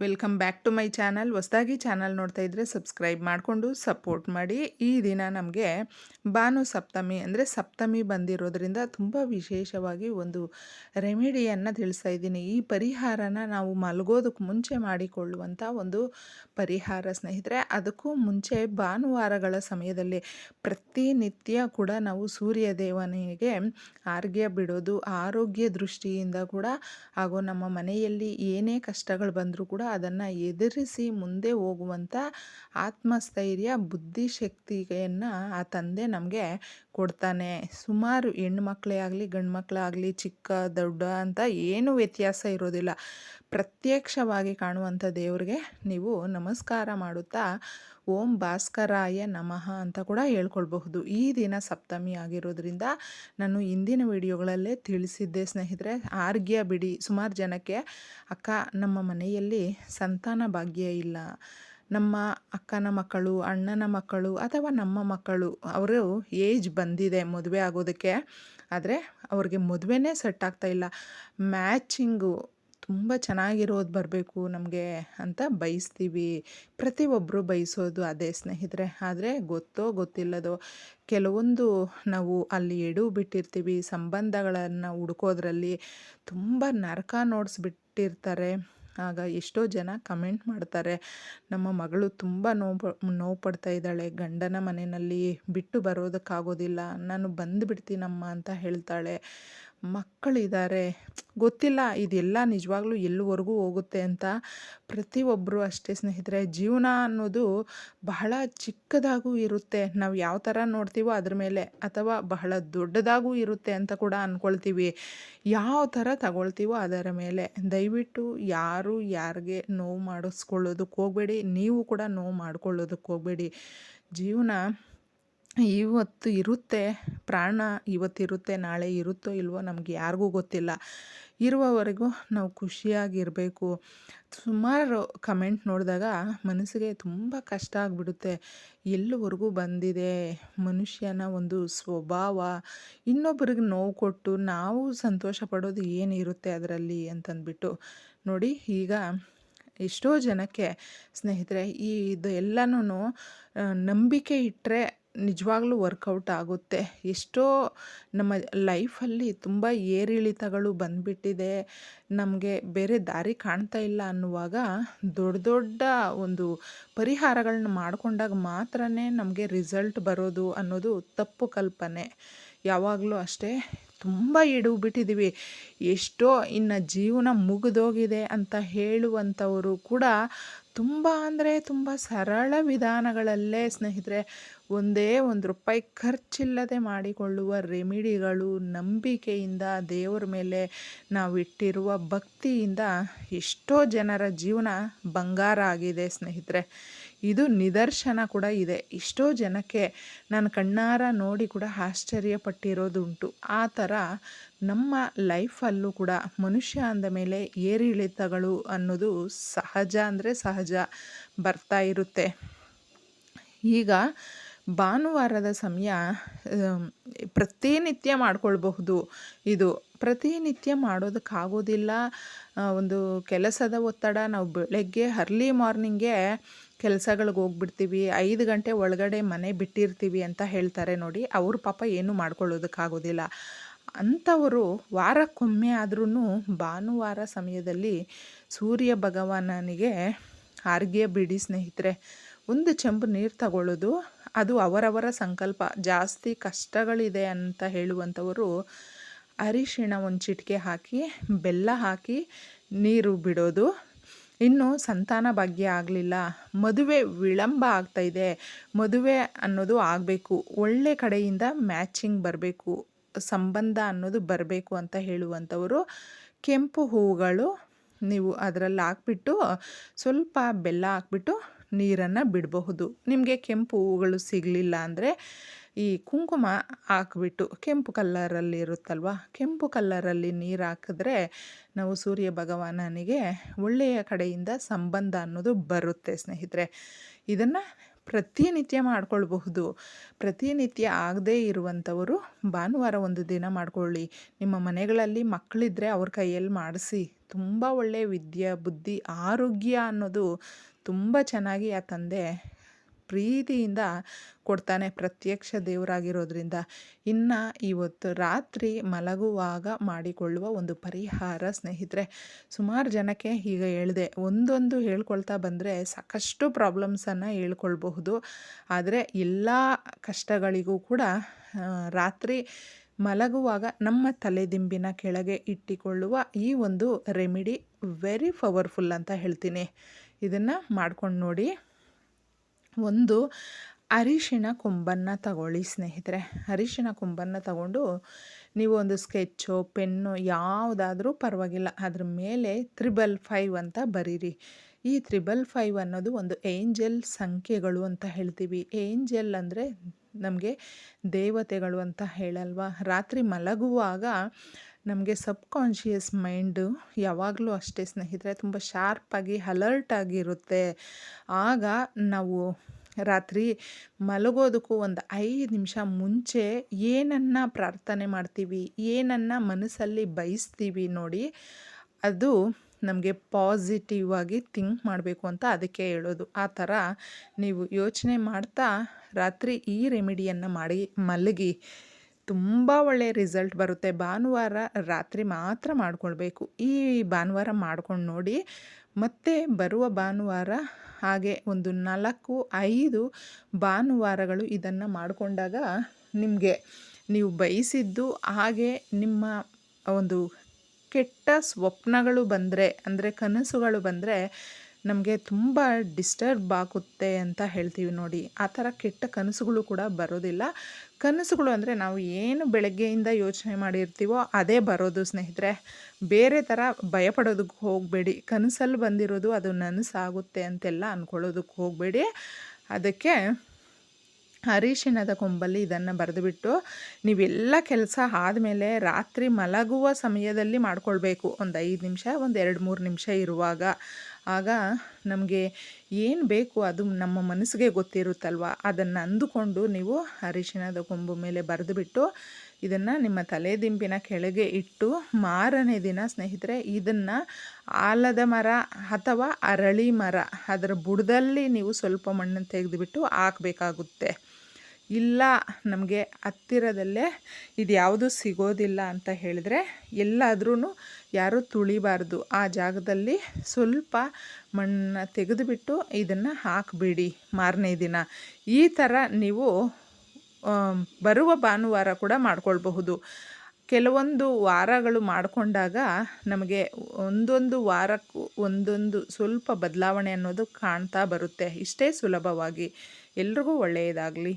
Welcome back to my channel. ಹೊಸದಾಗಿ channel ನೋಡ್ತಾ ಇದ್ದರೆ ಸಬ್ಸ್ಕ್ರೈಬ್ ಮಾಡಿಕೊಂಡು ಸಪೋರ್ಟ್ ಮಾಡಿ. ಈ ದಿನ ನಮಗೆ ಭಾನು ಸಪ್ತಮಿ ಅಂದರೆ ಸಪ್ತಮಿ ಬಂದಿರೋದ್ರಿಂದ ತುಂಬ ವಿಶೇಷವಾಗಿ ಒಂದು ರೆಮಿಡಿಯನ್ನು ತಿಳಿಸ್ತಾ ಇದ್ದೀನಿ. ಈ ಪರಿಹಾರನ ನಾವು ಮಲಗೋದಕ್ಕೆ ಮುಂಚೆ ಮಾಡಿಕೊಳ್ಳುವಂಥ ಒಂದು ಪರಿಹಾರ ಸ್ನೇಹಿತರೆ. ಅದಕ್ಕೂ ಮುಂಚೆ ಭಾನುವಾರಗಳ ಸಮಯದಲ್ಲಿ ಪ್ರತಿನಿತ್ಯ ಕೂಡ ನಾವು ಸೂರ್ಯ ದೇವನಿಗೆ ಆರ್ಗ್ಯ ಬಿಡೋದು, ಆರೋಗ್ಯ ದೃಷ್ಟಿಯಿಂದ ಕೂಡ ಹಾಗೂ ನಮ್ಮ ಮನೆಯಲ್ಲಿ ಏನೇ ಕಷ್ಟಗಳು ಬಂದರೂ ಕೂಡ ಅದನ್ನು ಎದುರಿಸಿ ಮುಂದೆ ಹೋಗುವಂಥ ಆತ್ಮಸ್ಥೈರ್ಯ ಬುದ್ಧಿಶಕ್ತಿಯನ್ನು ಆ ತಂದೆ ನಮಗೆ ಕೊಡ್ತಾನೆ. ಸುಮಾರು ಹೆಣ್ಮಕ್ಳೇ ಆಗಲಿ, ಗಂಡು ಮಕ್ಕಳಾಗಲಿ ಚಿಕ್ಕ, ದೊಡ್ಡ ಅಂತ ಏನೂ ವ್ಯತ್ಯಾಸ ಇರೋದಿಲ್ಲ. ಪ್ರತ್ಯಕ್ಷವಾಗಿ ಕಾಣುವಂಥ ದೇವರಿಗೆ ನೀವು ನಮಸ್ಕಾರ ಮಾಡುತ್ತಾ ಓಂ ಭಾಸ್ಕರಾಯ ನಮಃ ಅಂತ ಕೂಡ ಹೇಳ್ಕೊಳ್ಬಹುದು. ಈ ದಿನ ಸಪ್ತಮಿ ಆಗಿರೋದ್ರಿಂದ ನಾನು ಇಂದಿನ ವಿಡಿಯೋಗಳಲ್ಲೇ ತಿಳಿಸಿದ್ದೆ ಸ್ನೇಹಿತರೆ. ಆರ್ಗ್ಯ ಬಿಡಿ. ಸುಮಾರು ಜನಕ್ಕೆ ಅಕ್ಕ ನಮ್ಮ ಮನೆಯಲ್ಲಿ ಸಂತಾನ ಭಾಗ್ಯ ಇಲ್ಲ. ನಮ್ಮ ಅಕ್ಕನ ಮಕ್ಕಳು, ಅಣ್ಣನ ಮಕ್ಕಳು ಅಥವಾ ನಮ್ಮ ಮಕ್ಕಳು ಅವರು ಏಜ್ ಬಂದಿದೆ ಮದುವೆ ಆಗೋದಕ್ಕೆ. ಆದರೆ ಅವ್ರಿಗೆ ಮದುವೆನೇ ಸೆಟ್ ಆಗ್ತಾ ಇಲ್ಲ. ಮ್ಯಾಚಿಂಗು ತುಂಬ ಚೆನ್ನಾಗಿರೋದು ಬರಬೇಕು ನಮಗೆ ಅಂತ ಬಯಸ್ತೀವಿ. ಪ್ರತಿಯೊಬ್ಬರು ಬಯಸೋದು ಅದೇ ಸ್ನೇಹಿತರೆ. ಆದರೆ ಗೊತ್ತೋ ಗೊತ್ತಿಲ್ಲದೋ ಕೆಲವೊಂದು ನಾವು ಅಲ್ಲಿ ಎಡು ಬಿಟ್ಟಿರ್ತೀವಿ. ಸಂಬಂಧಗಳನ್ನು ಹುಡ್ಕೋದ್ರಲ್ಲಿ ತುಂಬ ನರಕ ನೋಡಿಸ್ಬಿಟ್ಟಿರ್ತಾರೆ. ಆಗ ಎಷ್ಟೋ ಜನ ಕಮೆಂಟ್ ಮಾಡ್ತಾರೆ. ನಮ್ಮ ಮಗಳು ತುಂಬ ನೋವು ನೋವು ಪಡ್ತಾ ಇದ್ದಾಳೆ. ಗಂಡನ ಮನೆಯಲ್ಲಿ ಬಿಟ್ಟು ಬರೋದಕ್ಕಾಗೋದಿಲ್ಲ. ನಾನು ಬಂದುಬಿಡ್ತೀನಮ್ಮ ಅಂತ ಹೇಳ್ತಾಳೆ. ಮಕ್ಕಳಿದ್ದಾರೆ. ಗೊತ್ತಿಲ್ಲ, ಇದೆಲ್ಲ ನಿಜವಾಗ್ಲೂ ಎಲ್ಲಿವರೆಗೂ ಹೋಗುತ್ತೆ ಅಂತ ಪ್ರತಿಯೊಬ್ಬರು ಅಷ್ಟೇ ಸ್ನೇಹಿತರೆ. ಜೀವನ ಅನ್ನೋದು ಬಹಳ ಚಿಕ್ಕದಾಗೂ ಇರುತ್ತೆ. ನಾವು ಯಾವ ಥರ ನೋಡ್ತೀವೋ ಅದ್ರ ಮೇಲೆ ಅಥವಾ ಬಹಳ ದೊಡ್ಡದಾಗೂ ಇರುತ್ತೆ ಅಂತ ಕೂಡ ಅಂದ್ಕೊಳ್ತೀವಿ ಯಾವ ಥರ ತಗೊಳ್ತೀವೋ ಅದರ ಮೇಲೆ. ದಯವಿಟ್ಟು ಯಾರು ಯಾರಿಗೆ ನೋವು ಮಾಡಿಸ್ಕೊಳ್ಳೋದಕ್ಕೆ ಹೋಗಬೇಡಿ. ನೀವು ಕೂಡ ನೋವು ಮಾಡ್ಕೊಳ್ಳೋದಕ್ಕೆ ಹೋಗಬೇಡಿ. ಜೀವನ ಇವತ್ತು ಇರುತ್ತೆ, ಪ್ರಾಣ ಇವತ್ತಿರುತ್ತೆ, ನಾಳೆ ಇರುತ್ತೋ ಇಲ್ವೋ ನಮ್ಗೆ ಯಾರಿಗೂ ಗೊತ್ತಿಲ್ಲ. ಇರುವವರೆಗೂ ನಾವು ಖುಷಿಯಾಗಿರಬೇಕು. ಸುಮಾರು ಕಮೆಂಟ್ ನೋಡಿದಾಗ ಮನಸ್ಸಿಗೆ ತುಂಬ ಕಷ್ಟ ಆಗಿಬಿಡುತ್ತೆ. ಎಲ್ಲಿವರೆಗೂ ಬಂದಿದೆ? ಮನುಷ್ಯನ ಒಂದು ಸ್ವಭಾವ, ಇನ್ನೊಬ್ಬರಿಗೆ ನೋವು ಕೊಟ್ಟು ನಾವು ಸಂತೋಷ ಪಡೋದು ಏನಿರುತ್ತೆ ಅದರಲ್ಲಿ ಅಂತಂದ್ಬಿಟ್ಟು. ನೋಡಿ, ಈಗ ಎಷ್ಟೋ ಜನಕ್ಕೆ ಸ್ನೇಹಿತರೆ, ಈ ಇದು ಎಲ್ಲನೂ ನಂಬಿಕೆ ಇಟ್ಟರೆ ನಿಜವಾಗ್ಲೂ ವರ್ಕೌಟ್ ಆಗುತ್ತೆ. ಎಷ್ಟೋ ನಮ್ಮ ಲೈಫಲ್ಲಿ ತುಂಬ ಏರಿಳಿತಗಳು ಬಂದುಬಿಟ್ಟಿದೆ. ನಮಗೆ ಬೇರೆ ದಾರಿ ಕಾಣ್ತಾ ಇಲ್ಲ ಅನ್ನುವಾಗ ದೊಡ್ಡ ದೊಡ್ಡ ಒಂದು ಪರಿಹಾರಗಳನ್ನ ಮಾಡಿಕೊಂಡಾಗ ಮಾತ್ರನೇ ನಮಗೆ ರಿಸಲ್ಟ್ ಬರೋದು ಅನ್ನೋದು ತಪ್ಪು ಕಲ್ಪನೆ. ಯಾವಾಗಲೂ ಅಷ್ಟೇ ತುಂಬ ಇಡು ಬಿಟ್ಟಿದ್ದೀವಿ ಎಷ್ಟೋ ಇನ್ನು ಜೀವನ ಮುಗಿದೋಗಿದೆ ಅಂತ ಹೇಳುವಂಥವರು ಕೂಡ ತುಂಬ ಅಂದರೆ ತುಂಬ ಸರಳ ವಿಧಾನಗಳಲ್ಲೇ ಸ್ನೇಹಿತರೆ, ಒಂದೇ ಒಂದು ರೂಪಾಯಿ ಖರ್ಚಿಲ್ಲದೆ ಮಾಡಿಕೊಳ್ಳುವ ರೆಮಿಡಿಗಳು ನಂಬಿಕೆಯಿಂದ, ದೇವರ ಮೇಲೆ ನಾವು ಇಟ್ಟಿರುವ ಭಕ್ತಿಯಿಂದ ಎಷ್ಟೋ ಜನರ ಜೀವನ ಬಂಗಾರ ಆಗಿದೆ ಸ್ನೇಹಿತರೆ. ಇದು ನಿದರ್ಶನ ಕೂಡ ಇದೆ. ಎಷ್ಟೋ ಜನಕ್ಕೆ ನಾನು ಕಣ್ಣಾರ ನೋಡಿ ಕೂಡ ಆಶ್ಚರ್ಯಪಟ್ಟಿರೋದುಂಟು. ಆ ಥರ ನಮ್ಮ ಲೈಫಲ್ಲೂ ಕೂಡ ಮನುಷ್ಯ ಅಂದ ಮೇಲೆ ಏರಿಳಿತಗಳು ಅನ್ನೋದು ಸಹಜ ಅಂದರೆ ಸಹಜ ಬರ್ತಾ ಇರುತ್ತೆ. ಈಗ ಭಾನುವಾರದ ಸಮಯ ಪ್ರತಿನಿತ್ಯ ಮಾಡ್ಕೊಳ್ಬಹುದು. ಇದು ಪ್ರತಿನಿತ್ಯ ಮಾಡೋದಕ್ಕಾಗೋದಿಲ್ಲ. ಒಂದು ಕೆಲಸದ ಒತ್ತಡ, ನಾವು ಬೆಳಗ್ಗೆ ಅರ್ಲಿ ಮಾರ್ನಿಂಗೆ ಕೆಲಸಗಳಿಗೆ ಹೋಗ್ಬಿಡ್ತೀವಿ. ಐದು ಗಂಟೆ ಒಳಗಡೆ ಮನೆ ಬಿಟ್ಟಿರ್ತೀವಿ ಅಂತ ಹೇಳ್ತಾರೆ ನೋಡಿ. ಅವ್ರ ಪಾಪ ಏನೂ ಮಾಡ್ಕೊಳ್ಳೋದಕ್ಕಾಗೋದಿಲ್ಲ. ಅಂಥವರು ವಾರಕ್ಕೊಮ್ಮೆ ಆದ್ರೂ ಭಾನುವಾರ ಸಮಯದಲ್ಲಿ ಸೂರ್ಯ ಭಗವಾನನಿಗೆ ಆರ್ಗ್ಯ ಬಿಡಿ ಸ್ನೇಹಿತರೆ, ಒಂದು ಚೆಂಬು ನೀರು ತಗೊಳ್ಳೋದು ಅದು ಅವರವರ ಸಂಕಲ್ಪ. ಜಾಸ್ತಿ ಕಷ್ಟಗಳಿದೆ ಅಂತ ಹೇಳುವಂಥವರು ಅರಿಶಿಣ ಒಂದು ಚಿಟಿಕೆ ಹಾಕಿ, ಬೆಲ್ಲ ಹಾಕಿ ನೀರು ಬಿಡೋದು. ಇನ್ನು ಸಂತಾನ ಭಾಗ್ಯ ಆಗಲಿಲ್ಲ. ಮದುವೆ ವಿಳಂಬ ಆಗ್ತಾಯಿದೆ ಮದುವೆ ಅನ್ನೋದು ಆಗಬೇಕು. ಒಳ್ಳೆ ಕಡೆಯಿಂದ ಮ್ಯಾಚಿಂಗ್ ಬರಬೇಕು. ಸಂಬಂಧ ಅನ್ನೋದು ಬರಬೇಕು ಅಂತ ಹೇಳುವಂಥವರು ಕೆಂಪು ಹೂವುಗಳು ನೀವು ಅದರಲ್ಲಿ ಹಾಕ್ಬಿಟ್ಟು ಸ್ವಲ್ಪ ಬೆಲ್ಲ ಹಾಕ್ಬಿಟ್ಟು ನೀರನ್ನು ಬಿಡಬಹುದು. ನಿಮಗೆ ಕೆಂಪು ಹೂವುಗಳು ಸಿಗಲಿಲ್ಲ ಅಂದರೆ ಈ ಕುಂಕುಮ ಹಾಕ್ಬಿಟ್ಟು ಕೆಂಪು ಕಲ್ಲರಲ್ಲಿ ಇರುತ್ತಲ್ವ, ಕೆಂಪು ಕಲ್ಲರಲ್ಲಿ ನೀರು ಹಾಕಿದ್ರೆ ನಾವು ಸೂರ್ಯ ಭಗವಾನನಿಗೆ ಒಳ್ಳೆಯ ಕಡೆಯಿಂದ ಸಂಬಂಧ ಅನ್ನೋದು ಬರುತ್ತೆ ಸ್ನೇಹಿತರೆ. ಇದನ್ನು ಪ್ರತಿನಿತ್ಯ ಮಾಡ್ಕೊಳ್ಬಹುದು. ಪ್ರತಿನಿತ್ಯ ಆಗದೇ ಇರುವಂಥವರು ಭಾನುವಾರ ಒಂದು ದಿನ ಮಾಡ್ಕೊಳ್ಳಿ. ನಿಮ್ಮ ಮನೆಗಳಲ್ಲಿ ಮಕ್ಕಳಿದ್ರೆ ಅವ್ರ ಕೈಯಲ್ಲಿ ಮಾಡಿಸಿ. ತುಂಬ ಒಳ್ಳೆಯ ವಿದ್ಯೆ, ಬುದ್ಧಿ, ಆರೋಗ್ಯ ಅನ್ನೋದು ತುಂಬ ಚೆನ್ನಾಗಿ ಆ ತಂದೆ ಪ್ರೀತಿಯಿಂದ ಕೊಡ್ತಾನೆ ಪ್ರತ್ಯಕ್ಷ ದೇವರಾಗಿರೋದ್ರಿಂದ. ಇನ್ನು ಇವತ್ತು ರಾತ್ರಿ ಮಲಗುವಾಗ ಮಾಡಿಕೊಳ್ಳುವ ಒಂದು ಪರಿಹಾರ ಸ್ನೇಹಿತರೆ, ಸುಮಾರು ಜನಕ್ಕೆ ಈಗ ಹೇಳಿದೆ, ಒಂದೊಂದು ಹೇಳ್ಕೊಳ್ತಾ ಬಂದರೆ ಸಾಕಷ್ಟು ಪ್ರಾಬ್ಲಮ್ಸನ್ನು ಹೇಳ್ಕೊಳ್ಬಹುದು. ಆದರೆ ಎಲ್ಲ ಕಷ್ಟಗಳಿಗೂ ಕೂಡ ರಾತ್ರಿ ಮಲಗುವಾಗ ನಮ್ಮ ತಲೆದಿಂಬಿನ ಕೆಳಗೆ ಇಟ್ಟಿಕೊಳ್ಳುವ ಈ ಒಂದು ರೆಮಿಡಿ ವೆರಿ ಪವರ್ಫುಲ್ ಅಂತ ಹೇಳ್ತೀನಿ. ಇದನ್ನು ಮಾಡ್ಕೊಂಡು ನೋಡಿ. ಒಂದು ಅರಿಶಿನ ಕೊಂಬನ್ನು ತಗೊಳ್ಳಿ ಸ್ನೇಹಿತರೆ. ಅರಿಶಿನ ಕೊಂಬನ್ನು ತಗೊಂಡು ನೀವು ಒಂದು ಸ್ಕೆಚ್ಚು, ಪೆನ್ನು ಯಾವುದಾದ್ರೂ ಪರವಾಗಿಲ್ಲ. ಅದ್ರ ಮೇಲೆ ತ್ರಿಬಲ್ ಫೈವ್ ಅಂತ ಬರೀರಿ. ಈ ತ್ರಿಬಲ್ ಫೈವ್ ಅನ್ನೋದು ಒಂದು ಏಂಜಲ್ ಸಂಖ್ಯೆಗಳು ಅಂತ ಹೇಳ್ತೀವಿ. ಏಂಜಲ್ ಅಂದರೆ ನಮಗೆ ದೇವತೆಗಳು ಅಂತ ಹೇಳಲ್ವಾ? ರಾತ್ರಿ ಮಲಗುವಾಗ ನಮಗೆ ಸಬ್ ಕಾನ್ಷಿಯಸ್ ಮೈಂಡು ಯಾವಾಗಲೂ ಅಷ್ಟೇ ಸ್ನೇಹಿತರೆ, ತುಂಬ ಶಾರ್ಪಾಗಿ ಅಲರ್ಟ್ ಆಗಿರುತ್ತೆ ಆಗ ನಾವು ರಾತ್ರಿ ಮಲಗೋದಕ್ಕೂ ಒಂದು ಐದು ನಿಮಿಷ ಮುಂಚೆ ಏನನ್ನು ಪ್ರಾರ್ಥನೆ ಮಾಡ್ತೀವಿ, ಏನನ್ನು ಮನಸ್ಸಲ್ಲಿ ಬಯಸ್ತೀವಿ ನೋಡಿ, ಅದು ನಮಗೆ ಪಾಸಿಟಿವ್ ಆಗಿ ಥಿಂಕ್ ಮಾಡಬೇಕು ಅಂತ ಅದಕ್ಕೆ ಹೇಳೋದು. ಆ ಥರ ನೀವು ಯೋಚನೆ ಮಾಡ್ತಾ ರಾತ್ರಿ ಈ ರೆಮಿಡಿಯನ್ನು ಮಾಡಿ ಮಲಗಿ. ತುಂಬ ಒಳ್ಳೆಯ ರಿಸಲ್ಟ್ ಬರುತ್ತೆ. ಭಾನುವಾರ ರಾತ್ರಿ ಮಾತ್ರ ಮಾಡಿಕೊಳ್ಬೇಕು. ಈ ಭಾನುವಾರ ಮಾಡ್ಕೊಂಡು ನೋಡಿ ಮತ್ತೆ ಬರುವ ಭಾನುವಾರ ಹಾಗೆ ಒಂದು ನಾಲ್ಕು, ಐದು ಭಾನುವಾರಗಳು ಇದನ್ನು ಮಾಡಿಕೊಂಡಾಗ ನಿಮಗೆ ನೀವು ಬಯಸಿದ್ದು ಹಾಗೆ ನಿಮ್ಮ ಒಂದು ಕೆಟ್ಟ ಸ್ವಪ್ನಗಳು ಬಂದರೆ, ಅಂದರೆ ಕನಸುಗಳು ಬಂದರೆ ನಮಗೆ ತುಂಬ ಡಿಸ್ಟರ್ಬ್ ಆಗುತ್ತೆ ಅಂತ ಹೇಳ್ತೀವಿ ನೋಡಿ. ಆ ಥರ ಕೆಟ್ಟ ಕನಸುಗಳು ಕೂಡ ಬರೋದಿಲ್ಲ. ಕನಸುಗಳು ಅಂದರೆ ನಾವು ಏನು ಬೆಳಗ್ಗೆಯಿಂದ ಯೋಚನೆ ಮಾಡಿರ್ತೀವೋ ಅದೇ ಬರೋದು ಸ್ನೇಹಿತರೆ. ಬೇರೆ ಥರ ಭಯಪಡೋದಕ್ಕೆ ಹೋಗಬೇಡಿ. ಕನಸಲ್ಲಿ ಬಂದಿರೋದು ಅದು ನನಸಾಗುತ್ತೆ ಅಂತೆಲ್ಲ ಅಂದ್ಕೊಳ್ಳೋದಕ್ಕೆ ಹೋಗಬೇಡಿ. ಅದಕ್ಕೆ ಅರಿಶಿಣದ ಕೊಂಬಲ್ಲಿ ಇದನ್ನು ಬರೆದುಬಿಟ್ಟು ನೀವೆಲ್ಲ ಕೆಲಸ ಆದಮೇಲೆ ರಾತ್ರಿ ಮಲಗುವ ಸಮಯದಲ್ಲಿ ಮಾಡಿಕೊಳ್ಬೇಕು. ಒಂದು ಐದು ನಿಮಿಷ, ಒಂದು ಎರಡು ಮೂರು ನಿಮಿಷ ಇರುವಾಗ. ಆಗ ನಮಗೆ ಏನು ಬೇಕು ಅದು ನಮ್ಮ ಮನಸ್ಸಿಗೆ ಗೊತ್ತಿರುತ್ತಲ್ವ? ಅದನ್ನು ಅಂದುಕೊಂಡು ನೀವು ಅರಿಶಿಣದ ಕೊಂಬು ಮೇಲೆ ಬರೆದುಬಿಟ್ಟು ಇದನ್ನು ನಿಮ್ಮ ತಲೆ ದಿಂಪಿನ ಕೆಳಗೆ ಇಟ್ಟು ಮಾರನೇ ದಿನ ಸ್ನೇಹಿತರೆ, ಇದನ್ನು ಆಲದ ಮರ ಅಥವಾ ಅರಳಿ ಮರ, ಅದರ ಬುಡದಲ್ಲಿ ನೀವು ಸ್ವಲ್ಪ ಮಣ್ಣನ್ನು ತೆಗೆದುಬಿಟ್ಟು ಹಾಕಬೇಕಾಗುತ್ತೆ. ಇಲ್ಲ, ನಮಗೆ ಹತ್ತಿರದಲ್ಲೇ ಇದು ಯಾವುದು ಸಿಗೋದಿಲ್ಲ ಅಂತ ಹೇಳಿದ್ರೆ ಎಲ್ಲಾದ್ರೂ ಯಾರೂ ತುಳಿಬಾರ್ದು. ಆ ಜಾಗದಲ್ಲಿ ಸ್ವಲ್ಪ ಮಣ್ಣನ್ನು ತೆಗೆದುಬಿಟ್ಟು ಇದನ್ನು ಹಾಕಿಬಿಡಿ ಮಾರನೇ ದಿನ. ಈ ಥರ ನೀವು ಬರುವ ಭಾನುವಾರ ಕೂಡ ಮಾಡ್ಕೊಳ್ಬಹುದು. ಕೆಲವೊಂದು ವಾರಗಳು ಮಾಡಿಕೊಂಡಾಗ ನಮಗೆ ಒಂದೊಂದು ವಾರಕ್ಕೂ ಒಂದೊಂದು ಸ್ವಲ್ಪ ಬದಲಾವಣೆ ಅನ್ನೋದು ಕಾಣ್ತಾ ಬರುತ್ತೆ. ಇಷ್ಟೇ ಸುಲಭವಾಗಿ. ಎಲ್ರಿಗೂ ಒಳ್ಳೆಯದಾಗಲಿ.